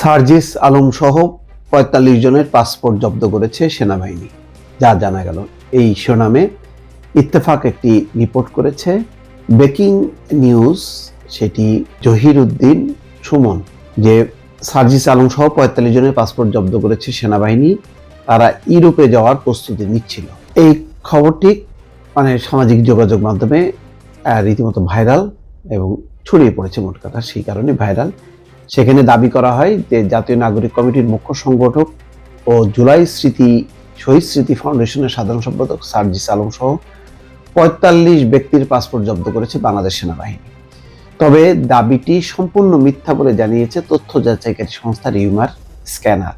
সার্জিস আলম সহ পঁয়তাল্লিশ জনের পাসপোর্ট জব্দ করেছে সেনাবাহিনী। যা জানা গেল, এই শিরোনামে ইত্তেফাক একটি রিপোর্ট করেছে। ব্রেকিং নিউজ, সেটি জহির উদ্দিন সুমন, যে সার্জিস আলম সহ পঁয়তাল্লিশ জনের পাসপোর্ট জব্দ করেছে সেনাবাহিনী, তারা ইউরোপে যাওয়ার প্রস্তুতি নিচ্ছিল। এই খবরটি মানে সামাজিক যোগাযোগ মাধ্যমে রীতিমতো ভাইরাল এবং ছড়িয়ে পড়েছে মোট কথা। সেই কারণে ভাইরাল। সেখানে দাবি করা হয় যে জাতীয় নাগরিক কমিটির মুখ্য সংগঠক ও জুলাই স্মৃতি, শহীদ স্মৃতি ফাউন্ডেশনের সাধারণ সম্পাদক সার্জিস আলম সহ পঁয়তাল্লিশ ব্যক্তির পাসপোর্ট জব্দ করেছে বাংলাদেশ সেনাবাহিনী। তবে দাবিটি সম্পূর্ণ মিথ্যা বলে জানিয়েছে তথ্য যাচাইকারী সংস্থা রিউমার স্ক্যানার।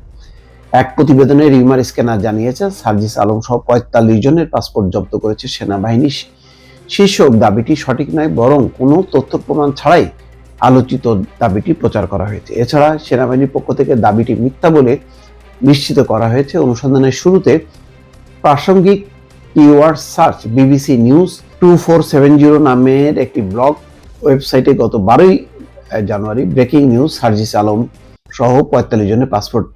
এক প্রতিবেদনে রিউমার স্ক্যানার জানিয়েছে সার্জিস আলম সহ পঁয়তাল্লিশ জনের পাসপোর্ট জব্দ করেছে সেনাবাহিনী শীর্ষক। দাবিটি সঠিক নয়, বরং কোনো তথ্য প্রমাণ ছাড়াই আলোচিত দাবিটি প্রচার করা হয়েছে। এছাড়া সেনাবাহিনীর পক্ষ থেকে দাবিটি মিথ্যা বলে নিশ্চিত করা হয়েছে। অনুসন্ধানের শুরুতে প্রাসঙ্গিক keyword search, BBC news two four seven zero নামের একটি ব্লগ ওয়েবসাইটে গত বারোই জানুয়ারি ব্রেকিং নিউজ, সার্জিস আলম সহ পঁয়তাল্লিশ জনের পাসপোর্ট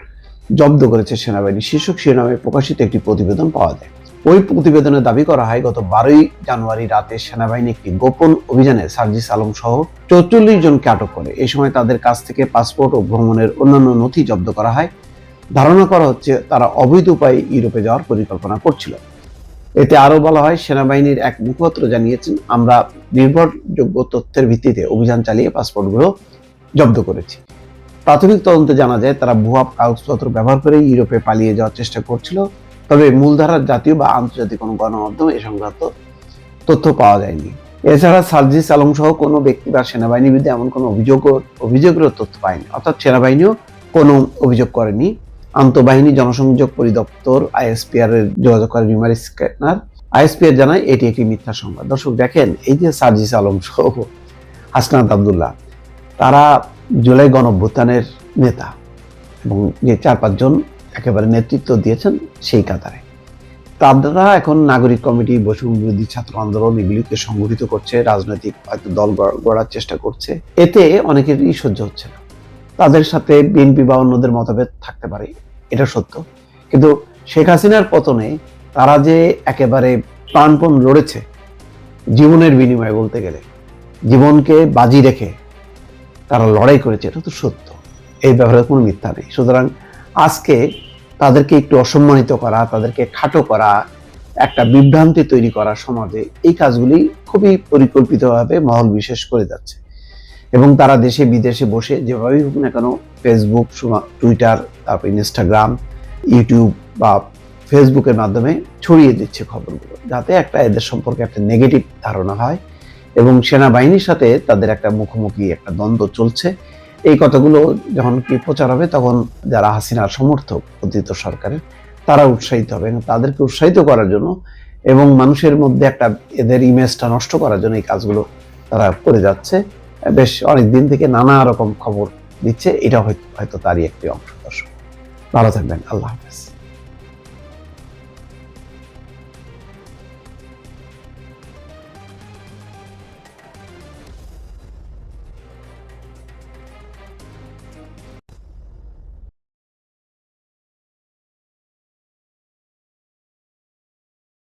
জব্দ করেছে সেনাবাহিনী। শীর্ষক শিরোনামে প্রকাশিত একটি প্রতিবেদন পাওয়া যায়। ওই প্রতিবেদনে দাবি করা হয়, গত বারোই জানুয়ারি রাতে সেনাবাহিনী একটি গোপন অভিযানে সার্জিস আলম সহ চৌচল্লিশ জনকে আটক করে। এই সময় তাদের কাছ থেকে পাসপোর্ট ও ভ্রমণের অন্যান্য নথি জব্দ করা হয়। ধারণা করা হচ্ছে তারা অবৈধ উপায়ে ইউরোপে যাওয়ার পরিকল্পনা করছিল। এতে আরও বলা হয়, সেনাবাহিনীর এক মুখপাত্র জানিয়েছেন, আমরা নির্ভরযোগ্য তথ্যের ভিত্তিতে অভিযান চালিয়ে পাসপোর্টগুলো জব্দ করেছি। প্রাথমিক তদন্তে জানা যায়, তারা ভুয়া কাগজপত্র ব্যবহার করে ইউরোপে পালিয়ে যাওয়ার চেষ্টা করছিল। তবে মূলধারার জাতীয় বা আন্তর্জাতিক কোনো গণমাধ্যমে এ সংক্রান্ত তথ্য পাওয়া যায়নি। এছাড়া সার্জিস আলম সহ কোনো ব্যক্তি বা সেনাবাহিনীর বিরুদ্ধে এমন কোনো অভিযোগ অভিযোগের তথ্য পায়নি। অর্থাৎ সেনাবাহিনীও কোনো অভিযোগ করেনি। আন্তঃবাহিনী জনসংযোগ পরিদপ্তর আইএসপিআর এর যোগাযোগ করে রিমার স্ক্যানার। আইএসপিআর জানায়, এটি একটি মিথ্যা সংবাদ। দর্শক, দেখেন, এই যে সার্জিস আলম সহ হাসনাত আবদুল্লাহ, তারা জুলাই গণঅভ্যুত্থানের নেতা এবং যে চার পাঁচজন একেবারে নেতৃত্ব দিয়েছেন সেই কাতারে। তারা এখন নাগরিক কমিটি, বৈষম্য বিরোধী ছাত্র আন্দোলন এগুলিকে সংগঠিত করছে, রাজনৈতিক হয়তো দল গড়- গড়ার চেষ্টা করছে। এতে অনেকেরই সহ্য হচ্ছে না। তাদের সাথে বিএনপি বা অন্যদের মতভেদ থাকতে পারে, এটা সত্য। কিন্তু শেখ হাসিনার পতনে তারা যে একেবারে প্রাণপণ লড়েছে, জীবনের বিনিময়ে বলতে গেলে, জীবনকে বাজি রেখে তারা লড়াই করেছে, এটা তো সত্য। এই ব্যাপারে কোনো মিথ্যা নেই। সুতরাং আজকে তাদেরকে একটু অসম্মানিত করা, তাদেরকে খাটো করা, একটা বিভ্রান্তি তৈরি করা সমাজে এই কাজগুলি খুবই পরিকল্পিতভাবে মহল বিশেষ করে যাচ্ছে। এবং তারা দেশে বিদেশে বসে যেভাবেই হোক না কেন ফেসবুক টুইটার তারপর ইনস্টাগ্রাম ইউটিউব বা ফেসবুকের মাধ্যমে ছড়িয়ে দিচ্ছে খবরগুলো, যাতে একটা এদের সম্পর্কে একটা নেগেটিভ ধারণা হয় এবং সেনাবাহিনীর সাথে তাদের একটা মুখোমুখি একটা দ্বন্দ্ব চলছে। এই কথাগুলো যখন কি প্রচার হবে, তখন যারা হাসিনার সমর্থক অতীত সরকারের তারা উৎসাহিত হবে এবং তাদেরকে উৎসাহিত করার জন্য এবং মানুষের মধ্যে একটা এদের ইমেজটা নষ্ট করার জন্য এই কাজগুলো তারা করে যাচ্ছে। বেশ অনেক দিন থেকে নানা রকম খবর দিচ্ছে। এটা হয়তো তারই একটি অংশ দর্শক। ভালো থাকবেন। আল্লাহ হাফেজ।